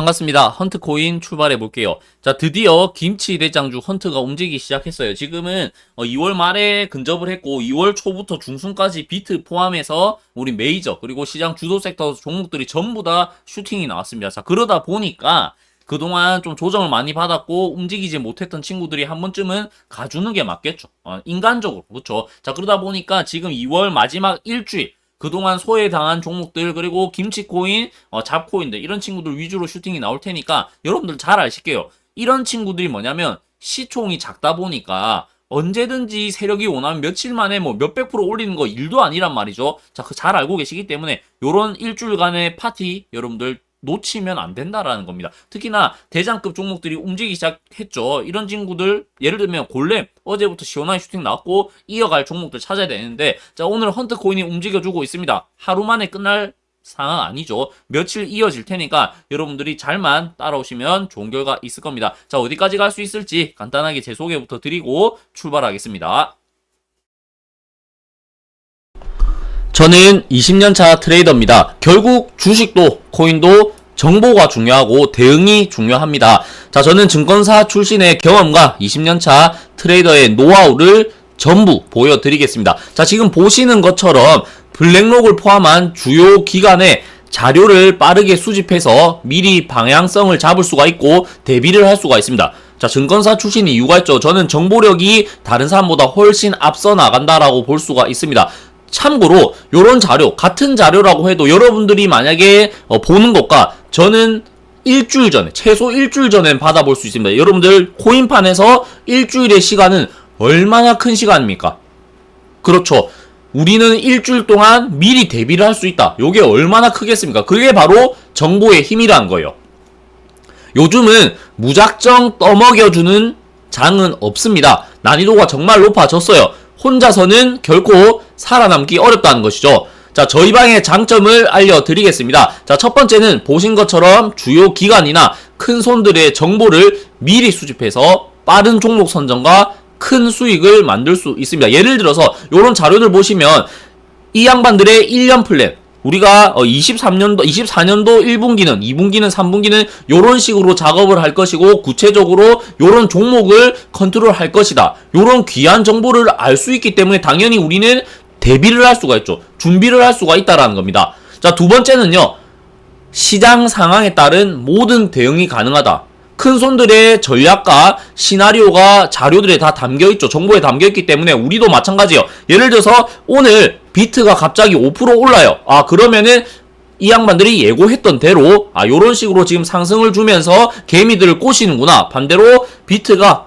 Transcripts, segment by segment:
반갑습니다. 헌트 코인 출발해 볼게요. 자, 드디어 김치 대장주 헌트가 움직이기 시작했어요. 지금은 2월 말에 근접을 했고 2월 초부터 중순까지 비트 포함해서 우리 메이저 그리고 시장 주도 섹터 종목들이 전부 다 슈팅이 나왔습니다. 자, 그러다 보니까 그동안 좀 조정을 많이 받았고 움직이지 못했던 친구들이 한 번쯤은 가주는 게 맞겠죠. 어, 인간적으로 그렇죠. 자, 그러다 보니까 지금 2월 마지막 일주일 그동안 소외당한 종목들 그리고 김치코인, 어, 잡코인들 이런 친구들 위주로 슈팅이 나올 테니까 여러분들 잘 아실게요. 이런 친구들이 뭐냐면 시총이 작다 보니까 언제든지 세력이 원하면 며칠 만에 뭐 몇백 프로 올리는 거 일도 아니란 말이죠. 자, 그 잘 알고 계시기 때문에 요런 일주일간의 파티 여러분들 놓치면 안 된다라는 겁니다. 특히나 대장급 종목들이 움직이기 시작했죠. 이런 친구들 예를 들면 골렘 어제부터 시원하게 슈팅 나왔고 이어갈 종목들 찾아야 되는데 자 오늘 헌트 코인이 움직여주고 있습니다. 하루 만에 끝날 상황 아니죠. 며칠 이어질 테니까 여러분들이 잘만 따라오시면 좋은 결과 있을 겁니다. 자 어디까지 갈 수 있을지 간단하게 제 소개부터 드리고 출발하겠습니다. 저는 20년차 트레이더입니다. 결국 주식도 코인도 정보가 중요하고 대응이 중요합니다. 자, 저는 증권사 출신의 경험과 20년차 트레이더의 노하우를 전부 보여드리겠습니다. 자, 지금 보시는 것처럼 블랙록을 포함한 주요 기관의 자료를 빠르게 수집해서 미리 방향성을 잡을 수가 있고 대비를 할 수가 있습니다. 자, 증권사 출신 이유가 있죠. 저는 정보력이 다른 사람보다 훨씬 앞서 나간다라고 볼 수가 있습니다. 참고로 요런 자료 같은 자료라고 해도 여러분들이 만약에 어, 보는 것과 저는 일주일 전에 최소 일주일 전에 받아볼 수 있습니다. 여러분들 코인판에서 일주일의 시간은 얼마나 큰 시간입니까? 그렇죠. 우리는 일주일 동안 미리 대비를 할 수 있다. 요게 얼마나 크겠습니까? 그게 바로 정보의 힘이라는 거예요. 요즘은 무작정 떠먹여주는 장은 없습니다. 난이도가 정말 높아졌어요. 혼자서는 결코 살아남기 어렵다는 것이죠. 자, 저희 방의 장점을 알려드리겠습니다. 자, 첫 번째는 보신 것처럼 주요 기관이나 큰 손들의 정보를 미리 수집해서 빠른 종목 선정과 큰 수익을 만들 수 있습니다. 예를 들어서 이런 자료들 보시면 이 양반들의 1년 플랜 우리가 23년도, 24년도 1분기는, 2분기는, 3분기는 요런 식으로 작업을 할 것이고 구체적으로 요런 종목을 컨트롤 할 것이다. 요런 귀한 정보를 알 수 있기 때문에 당연히 우리는 대비를 할 수가 있죠. 준비를 할 수가 있다라는 겁니다. 자, 두 번째는요. 시장 상황에 따른 모든 대응이 가능하다. 큰 손들의 전략과 시나리오가 자료들에 다 담겨 있죠. 정보에 담겨 있기 때문에 우리도 마찬가지예요. 예를 들어서 오늘 비트가 갑자기 5% 올라요. 아, 그러면은 이 양반들이 예고했던 대로 아 요런 식으로 지금 상승을 주면서 개미들을 꼬시는구나. 반대로 비트가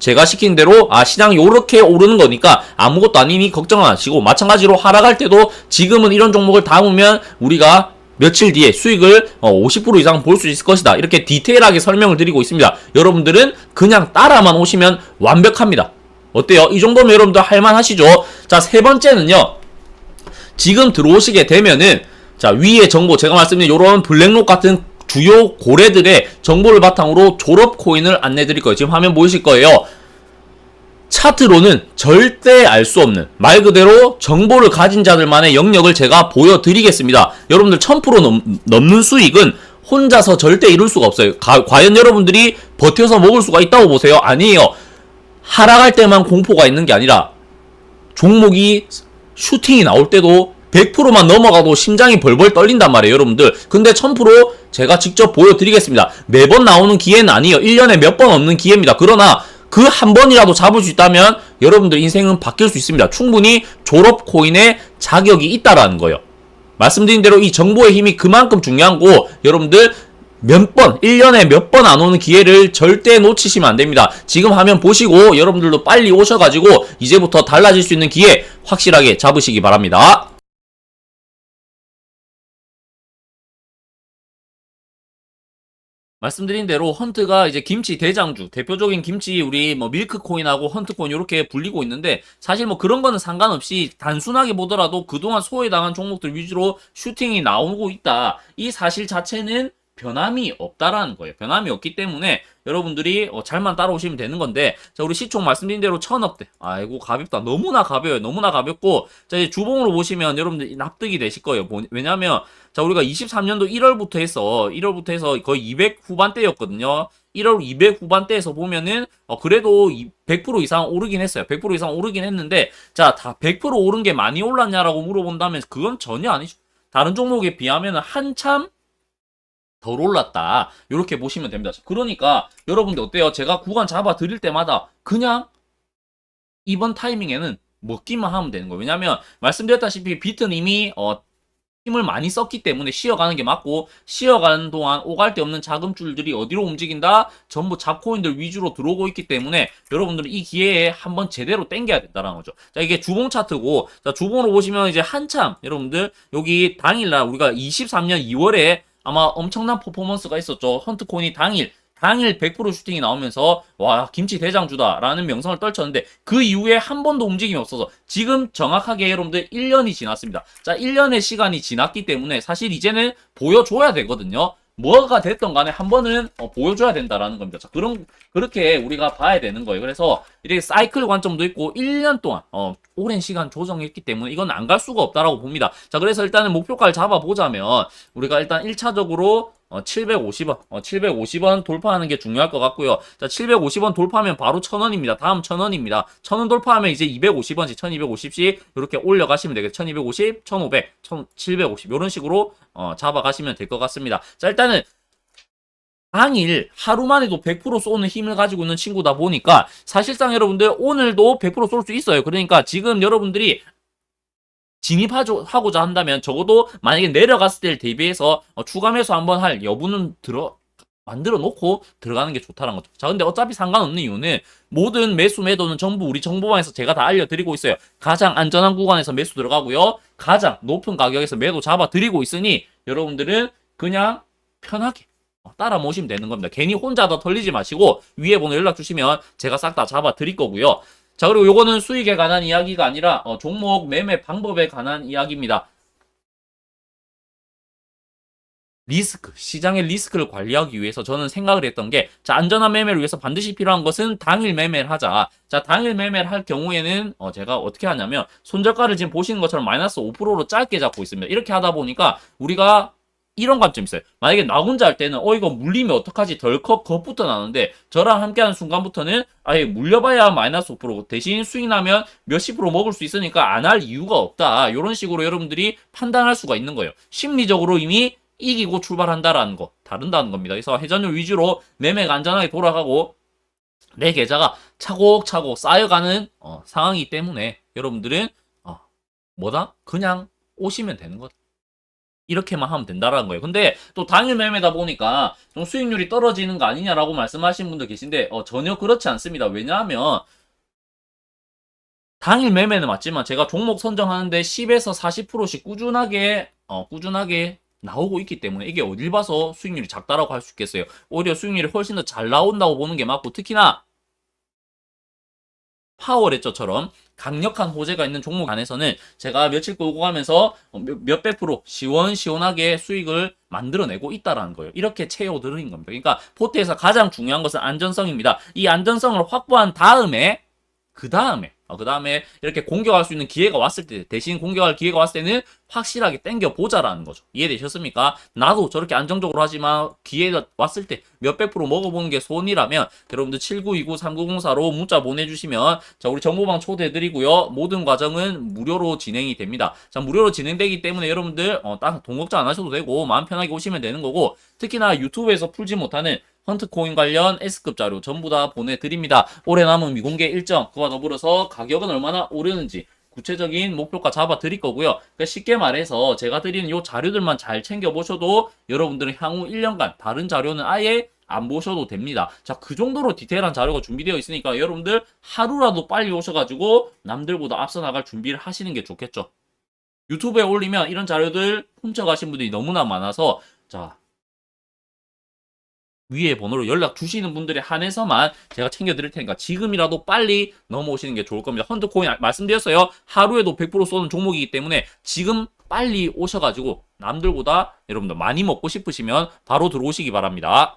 제가 시킨 대로 아 시장이 요렇게 오르는 거니까 아무것도 아니니 걱정 안 하시고 마찬가지로 하락할 때도 지금은 이런 종목을 담으면 우리가 며칠 뒤에 수익을 50% 이상 볼 수 있을 것이다. 이렇게 디테일하게 설명을 드리고 있습니다. 여러분들은 그냥 따라만 오시면 완벽합니다. 어때요? 이 정도면 여러분들 할만하시죠? 자, 세 번째는요. 지금 들어오시게 되면은 자, 위에 정보 제가 말씀드린 요런 블랙록 같은 주요 고래들의 정보를 바탕으로 졸업 코인을 안내 드릴 거예요. 지금 화면 보이실 거예요. 차트로는 절대 알 수 없는 말 그대로 정보를 가진 자들만의 영역을 제가 보여드리겠습니다. 여러분들 1000% 넘, 넘는 수익은 혼자서 절대 이룰 수가 없어요. 가, 과연 여러분들이 버텨서 먹을 수가 있다고 보세요? 아니에요. 하락할 때만 공포가 있는 게 아니라 종목이 슈팅이 나올 때도 100%만 넘어가도 심장이 벌벌 떨린단 말이에요, 여러분들. 근데 1000% 제가 직접 보여드리겠습니다. 매번 나오는 기회는 아니에요. 1년에 몇 번 없는 기회입니다. 그러나 그 한 번이라도 잡을 수 있다면 여러분들 인생은 바뀔 수 있습니다. 충분히 졸업 코인의 자격이 있다라는 거예요. 말씀드린 대로 이 정보의 힘이 그만큼 중요한 거 여러분들 몇 번, 1년에 몇 번 안 오는 기회를 절대 놓치시면 안 됩니다. 지금 화면 보시고 여러분들도 빨리 오셔가지고 이제부터 달라질 수 있는 기회 확실하게 잡으시기 바랍니다. 말씀드린 대로 헌트가 이제 김치 대장주, 대표적인 김치 우리 뭐 밀크코인하고 헌트코인 이렇게 불리고 있는데 사실 뭐 그런 거는 상관없이 단순하게 보더라도 그동안 소외당한 종목들 위주로 슈팅이 나오고 있다. 이 사실 자체는 변함이 없다라는 거예요. 변함이 없기 때문에 여러분들이 어, 잘만 따라오시면 되는 건데 자 우리 시총 말씀드린 대로 천억대. 아이고 가볍다. 너무나 가벼워요. 너무나 가볍고 자 이제 주봉으로 보시면 여러분들 납득이 되실 거예요. 보- 왜냐면 자 우리가 23년도 1월부터 해서 1월부터 해서 거의 200 후반대였거든요. 1월 200 후반대에서 보면은 어 그래도 이- 100% 이상 오르긴 했어요. 100% 이상 오르긴 했는데 자 다 100% 오른 게 많이 올랐냐라고 물어본다면 그건 전혀 아니죠. 다른 종목에 비하면 한참 덜 올랐다. 이렇게 보시면 됩니다. 그러니까 여러분들 어때요? 제가 구간 잡아 드릴 때마다 그냥 이번 타이밍에는 먹기만 하면 되는 거예요. 왜냐면 말씀드렸다시피 비트는 이미 어, 힘을 많이 썼기 때문에 쉬어가는 게 맞고 쉬어가는 동안 오갈 데 없는 자금줄들이 어디로 움직인다? 전부 잡코인들 위주로 들어오고 있기 때문에 여러분들은 이 기회에 한번 제대로 땡겨야 된다는 거죠. 자 이게 주봉 차트고 자 주봉으로 보시면 이제 한참 여러분들 여기 당일날 우리가 23년 2월에 아마 엄청난 퍼포먼스가 있었죠. 헌트코인이 당일 당일 100% 슈팅이 나오면서 와 김치 대장주다라는 명성을 떨쳤는데 그 이후에 한 번도 움직임이 없어서 지금 정확하게 여러분들 1년이 지났습니다. 자 1년의 시간이 지났기 때문에 사실 이제는 보여줘야 되거든요. 뭐가 됐던 간에 한 번은 어, 보여줘야 된다라는 겁니다. 자, 그런 그렇게 우리가 봐야 되는 거예요. 그래서 이렇게 사이클 관점도 있고 1년 동안 어, 오랜 시간 조정했기 때문에 이건 안 갈 수가 없다라고 봅니다. 자, 그래서 일단은 목표가를 잡아보자면 우리가 일단 1차적으로 어, 750원, 어, 750원 돌파하는 게 중요할 것 같고요. 자, 750원 돌파하면 바로 1000원입니다. 다음 1000원입니다. 1000원 돌파하면 이제 250원씩, 1250씩 이렇게 올려가시면 되겠죠. 1250, 1500, 1750 이런 식으로 어, 잡아가시면 될 것 같습니다. 자, 일단은 당일 하루 만에도 100% 쏘는 힘을 가지고 있는 친구다 보니까 사실상 여러분들 오늘도 100%쏠 수 있어요. 그러니까 지금 여러분들이 진입하고자 한다면 적어도 만약에 내려갔을 때를 대비해서 어, 매수 한번 할 여부는 들어 만들어 놓고 들어가는 게 좋다는 거죠. 자, 근데 어차피 상관없는 이유는 모든 매수 매도는 전부 우리 정보방에서 제가 다 알려드리고 있어요. 가장 안전한 구간에서 매수 들어가고요. 가장 높은 가격에서 매도 잡아 드리고 있으니 여러분들은 그냥 편하게 어, 따라 모시면 되는 겁니다. 괜히 혼자 더 털리지 마시고 위에 번호 연락 주시면 제가 싹 다 잡아 드릴 거고요. 자 그리고 요거는 수익에 관한 이야기가 아니라 어, 종목 매매 방법에 관한 이야기입니다. 리스크, 시장의 리스크를 관리하기 위해서 저는 생각을 했던 게, 자, 안전한 매매를 위해서 반드시 필요한 것은 당일 매매를 하자. 자, 당일 매매를 할 경우에는, 어, 제가 어떻게 하냐면, 손절가를 지금 보시는 것처럼 마이너스 5%로 짧게 잡고 있습니다. 이렇게 하다 보니까, 우리가 이런 관점이 있어요. 만약에 나 혼자 할 때는 어 이거 물리면 어떡하지 덜컥 겁부터 나는데 저랑 함께하는 순간부터는 아예 물려봐야 마이너스 5% 대신 수익 나면 몇십 프로 먹을 수 있으니까 안 할 이유가 없다. 이런 식으로 여러분들이 판단할 수가 있는 거예요. 심리적으로 이미 이기고 출발한다라는 거 다른다는 겁니다. 그래서 회전율 위주로 매매가 안전하게 돌아가고 내 계좌가 차곡차곡 쌓여가는 어, 상황이기 때문에 여러분들은 어, 뭐다? 그냥 오시면 되는 거다. 이렇게만 하면 된다라는 거예요. 근데 또 당일 매매다 보니까 좀 수익률이 떨어지는 거 아니냐라고 말씀하시는 분들 계신데 어, 전혀 그렇지 않습니다. 왜냐하면 당일 매매는 맞지만 제가 종목 선정하는데 10에서 40%씩 꾸준하게 어, 꾸준하게 나오고 있기 때문에 이게 어딜 봐서 수익률이 작다라고 할 수 있겠어요. 오히려 수익률이 훨씬 더 잘 나온다고 보는 게 맞고 특히나 파워레저처럼 강력한 호재가 있는 종목 안에서는 제가 며칠 끌고 가면서 몇- 몇백 프로 시원시원하게 수익을 만들어내고 있다라는 거예요. 이렇게 채워드린 겁니다. 그러니까 포트에서 가장 중요한 것은 안전성입니다. 이 안전성을 확보한 다음에 그 다음에 그 다음에 이렇게 공격할 수 있는 기회가 왔을 때 대신 공격할 기회가 왔을 때는 확실하게 땡겨 보자라는 거죠. 이해되셨습니까? 나도 저렇게 안정적으로 하지만 기회가 왔을 때 몇백 프로 먹어보는 게 손이라면 여러분들 7929-3904로 문자 보내주시면 자 우리 정보방 초대해드리고요. 모든 과정은 무료로 진행이 됩니다. 자 무료로 진행되기 때문에 여러분들 어, 딱돈 걱정 안 하셔도 되고 마음 편하게 오시면 되는 거고 특히나 유튜브에서 풀지 못하는 헌트코인 관련 S급 자료 전부 다 보내드립니다. 올해 남은 미공개 일정 그와 더불어서 가격은 얼마나 오르는지 구체적인 목표가 잡아 드릴 거고요. 그러니까 쉽게 말해서 제가 드리는 요 자료들만 잘 챙겨 보셔도 여러분들은 향후 1년간 다른 자료는 아예 안 보셔도 됩니다. 자, 그 정도로 디테일한 자료가 준비되어 있으니까 여러분들 하루라도 빨리 오셔가지고 남들보다 앞서 나갈 준비를 하시는 게 좋겠죠. 유튜브에 올리면 이런 자료들 훔쳐가신 분들이 너무나 많아서 자, 위에 번호로 연락 주시는 분들에 한해서만 제가 챙겨드릴 테니까 지금이라도 빨리 넘어오시는 게 좋을 겁니다. 헌트코인 아- 말씀드렸어요. 하루에도 100% 쏘는 종목이기 때문에 지금 빨리 오셔가지고 남들보다 여러분들 많이 먹고 싶으시면 바로 들어오시기 바랍니다.